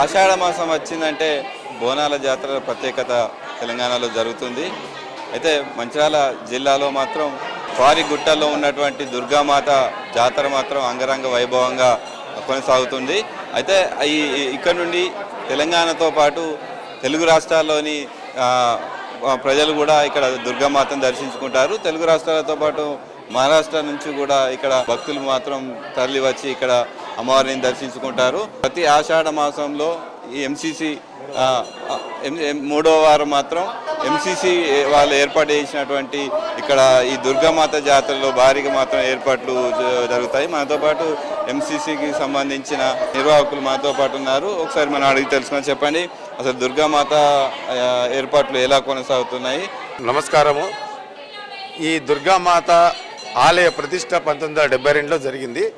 ఆషాఢ మాసం వచ్చిందంటే బోనాల జాతర ప్రత్యేకత తెలంగాణలో జరుగుతుంది. అయితే మంచిర్యాల జిల్లాలో మాత్రం వారి గుట్టల్లో ఉన్నటువంటి దుర్గామాత జాతర మాత్రం అంగరంగ వైభవంగా కొనసాగుతుంది. అయితే ఈ ఇక్కడ నుండి తెలంగాణతో పాటు తెలుగు రాష్ట్రాల్లోని ప్రజలు కూడా ఇక్కడ దుర్గామాతను దర్శించుకుంటారు. తెలుగు రాష్ట్రాలతో పాటు మహారాష్ట్ర నుంచి కూడా ఇక్కడ భక్తులు మాత్రం తరలి వచ్చి ఇక్కడ అమ్మవారిని దర్శించుకుంటారు. ప్రతి ఆషాఢ మాసంలో ఈ ఎంసీసీ మూడో వారం మాత్రం ఎంసీసీ వాళ్ళు ఏర్పాటు చేసినటువంటి ఇక్కడ ఈ దుర్గామాత జాతరలో భారీగా మాత్రం ఏర్పాట్లు జ- జరుగుతాయి. మనతో పాటు ఎంసీసీకి సంబంధించిన నిర్వాహకులు మనతో పాటు ఉన్నారు. ఒకసారి మనం అడిగి తెలుసుకుని చెప్పండి అసలు దుర్గామాత ఏర్పాట్లు ఎలా కొనసాగుతున్నాయి? నమస్కారము. ఈ దుర్గామాత ఆలయ ప్రతిష్ట పంతొమ్మిది వందల డెబ్బై రెండులో జరిగింది.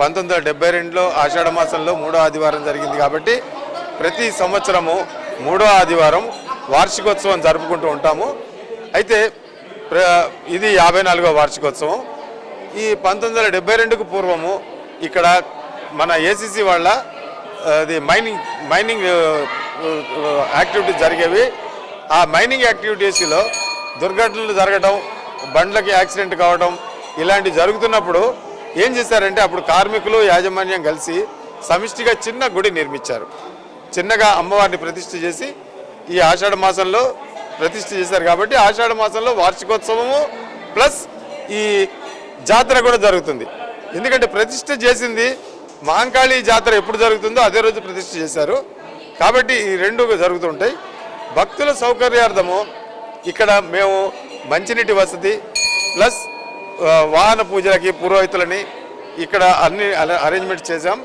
పంతొమ్మిది వందల డెబ్బై రెండులో ఆషాఢ మాసంలో మూడో ఆదివారం జరిగింది కాబట్టి ప్రతి సంవత్సరము మూడో ఆదివారం వార్షికోత్సవం జరుపుకుంటూ ఉంటాము. అయితే ప్ర- ఇది యాభై నాలుగో వార్షికోత్సవం. ఈ పంతొమ్మిది వందల డెబ్బై రెండుకు పూర్వము ఇక్కడ మన ఏసీసీ వాళ్ళ అది మైనింగ్ మైనింగ్ యాక్టివిటీస్ జరిగేవి. ఆ మైనింగ్ యాక్టివిటీస్లో దుర్ఘటనలు జరగడం బండ్లకి యాక్సిడెంట్ కావడం ఇలాంటివి జరుగుతున్నప్పుడు ఏం చేశారంటే అప్పుడు కార్మికులు యాజమాన్యం కలిసి సమిష్టిగా చిన్న గుడి నిర్మించారు. చిన్నగా అమ్మవారిని ప్రతిష్ఠ చేసి ఈ ఆషాఢ మాసంలో ప్రతిష్ఠ చేశారు కాబట్టి ఆషాఢ మాసంలో వార్షికోత్సవము ప్లస్ ఈ జాతర కూడా జరుగుతుంది. ఎందుకంటే ప్రతిష్ఠ చేసింది మహంకాళి జాతర ఎప్పుడు జరుగుతుందో అదే రోజు ప్రతిష్ఠ చేశారు. కాబట్టి ఈ రెండు జరుగుతుంటాయి భక్తుల సౌకర్యార్థము ఇక్కడ మేము మంచినీటి వసతి ప్లస్ వాహన పూజలకి పురోహితులని ఇక్కడ అన్ని అరేంజ్మెంట్ చేశాం.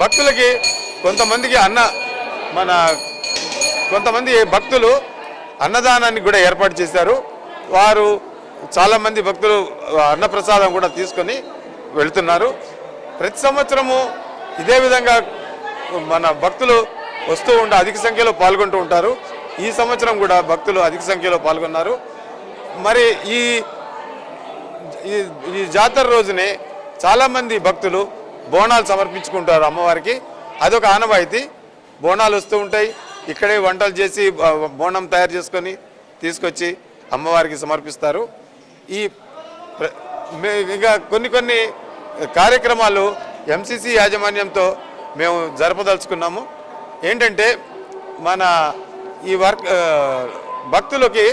భక్తులకి కొంతమందికి అన్న మన కొంతమంది భక్తులు అన్నదానాన్ని కూడా ఏర్పాటు చేశారు. వారు చాలామంది భక్తులు అన్నప్రసాదం కూడా తీసుకొని వెళుతున్నారు. ప్రతి సంవత్సరము ఇదే విధంగా మన భక్తులు వస్తూ ఉంటే అధిక సంఖ్యలో పాల్గొంటూ ఉంటారు. ఈ సంవత్సరం కూడా భక్తులు అధిక సంఖ్యలో పాల్గొన్నారు. మరి ఈ ఈ ఈ జాతర రోజునే చాలామంది భక్తులు బోనాలు సమర్పించుకుంటారు అమ్మవారికి. అదొక ఆనవాయితీ. బోనాలు వస్తూ ఉంటాయి. ఇక్కడే వంటలు చేసి బోనం తయారు చేసుకొని తీసుకొచ్చి అమ్మవారికి సమర్పిస్తారు. ఈ ప్ర- ఇంకా కొన్ని కొన్ని కార్యక్రమాలు ఎంసీసీ యాజమాన్యంతో మేము జరపదలుచుకున్నాము. ఏంటంటే మన ఈ వర్క్ భక్తులకి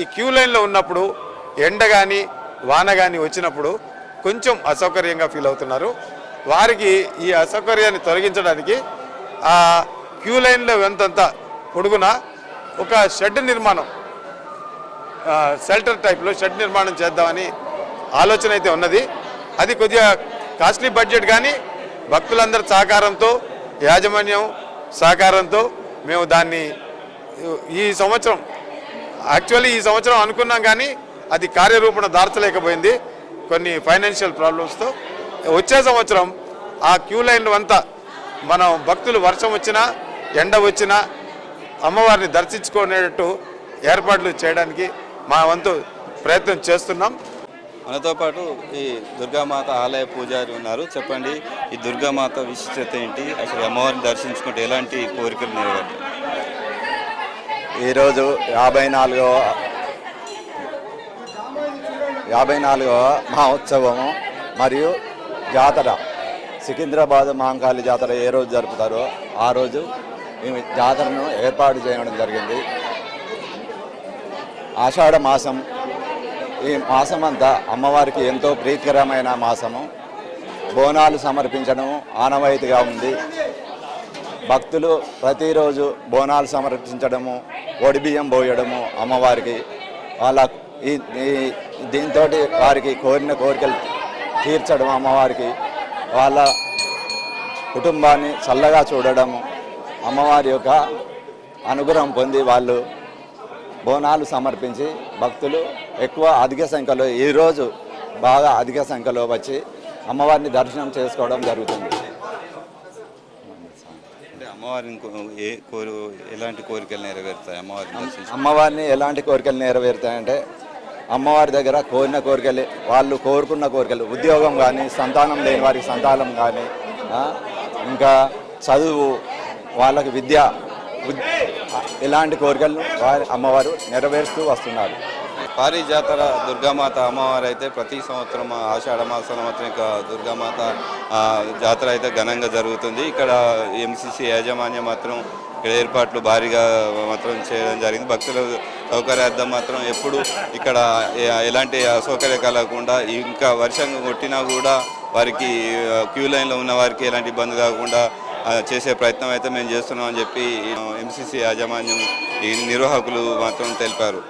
ఈ క్యూ లైన్లో ఉన్నప్పుడు ఎండ కానీ వాన కానీ వచ్చినప్పుడు కొంచెం అసౌకర్యంగా ఫీల్ అవుతున్నారు. వారికి ఈ అసౌకర్యాన్ని తొలగించడానికి ఆ క్యూ లైన్లో ఎంతంత పొడుగున ఒక షెడ్ నిర్మాణం షెల్టర్ టైప్లో షెడ్ నిర్మాణం చేద్దామని ఆలోచన అయితే ఉన్నది. అది కొద్దిగా కాస్ట్లీ బడ్జెట్ కానీ భక్తులందరి సహకారంతో యాజమాన్యం సహకారంతో మేము దాన్ని ఈ సంవత్సరం యాక్చువల్లీ ఈ సంవత్సరం అనుకున్నాం కానీ అది కార్యరూపణ దాల్చలేకపోయింది కొన్ని ఫైనాన్షియల్ ప్రాబ్లమ్స్తో వచ్చే సంవత్సరం ఆ క్యూ లైన్ అంతా మనం భక్తులు వర్షం వచ్చినా ఎండ వచ్చినా అమ్మవారిని దర్శించుకునేటట్టు ఏర్పాట్లు చేయడానికి మా వంతు ప్రయత్నం చేస్తున్నాం. మనతో పాటు ఈ దుర్గామాత ఆలయ పూజారి ఉన్నారు. చెప్పండి ఈ దుర్గామాత విశిష్టత ఏంటి? అసలు అమ్మవారిని దర్శించుకుంటే ఎలాంటి కోరికలు నెరవేరుతాయి? ఈరోజు యాభై నాలుగవ యాభై నాలుగవ మహోత్సవము మరియు జాతర. సికింద్రాబాద్ మహంకాళి జాతర ఏ రోజు జరుపుతారో ఆ రోజు మేము జాతరను ఏర్పాటు చేయడం జరిగింది. ఆషాఢ మాసం ఈ మాసం అంతా అమ్మవారికి ఎంతో ప్రీతికరమైన మాసము. బోనాలు సమర్పించడం ఆనవాయితీగా ఉంది. భక్తులు ప్రతిరోజు బోనాలు సమర్పించడము ఒడిబియ్యం పోయడము అమ్మవారికి వాళ్ళ ఈ దీంతో వారికి కోరిన కోరికలు తీర్చడం అమ్మవారికి వాళ్ళ కుటుంబాన్ని చల్లగా చూడడము అమ్మవారి యొక్క అనుగ్రహం పొంది వాళ్ళు బోనాలు సమర్పించి భక్తులు ఎక్కువ అధిక సంఖ్యలో ఈరోజు బాగా అధిక సంఖ్యలో వచ్చి అమ్మవారిని దర్శనం చేసుకోవడం జరుగుతుంది. అమ్మవారిని ఏ కోరు ఎలాంటి కోరికలు నెరవేరుతాయి? అమ్మవారిని అమ్మవారిని ఎలాంటి కోరికలు నెరవేరుతాయంటే అమ్మవారి దగ్గర కోరిన కోరికలు వాళ్ళు కోరుకున్న కోరికలు ఉద్యోగం కానీ సంతానం లేని వారికి సంతానం కానీ ఇంకా చదువు వాళ్ళకి విద్య ఇలాంటి కోరికలను వారి అమ్మవారు నెరవేరుస్తూ వస్తున్నారు. పారి జాతర దుర్గామాత అమ్మవారు అయితే ప్రతి సంవత్సరం ఆషాఢ మాసం మాత్రం ఇక దుర్గామాత జాతర అయితే ఘనంగా జరుగుతుంది. ఇక్కడ ఎంసీసీ యాజమాన్యం మాత్రం ఇక్కడ ఏర్పాట్లు భారీగా మాత్రం చేయడం జరిగింది. భక్తుల సౌకర్యార్థం మాత్రం ఎప్పుడు ఇక్కడ ఎలాంటి అసౌకర్యం కలగకుండా ఇంకా వర్షం కొట్టినా కూడా వారికి క్యూ లైన్లో ఉన్న వారికి ఎలాంటి ఇబ్బంది కాకుండా చేసే ప్రయత్నం అయితే మేము చేస్తున్నామని చెప్పి ఎంసీసీ యాజమాన్యం ఈ నిర్వాహకులు మాత్రం తెలిపారు.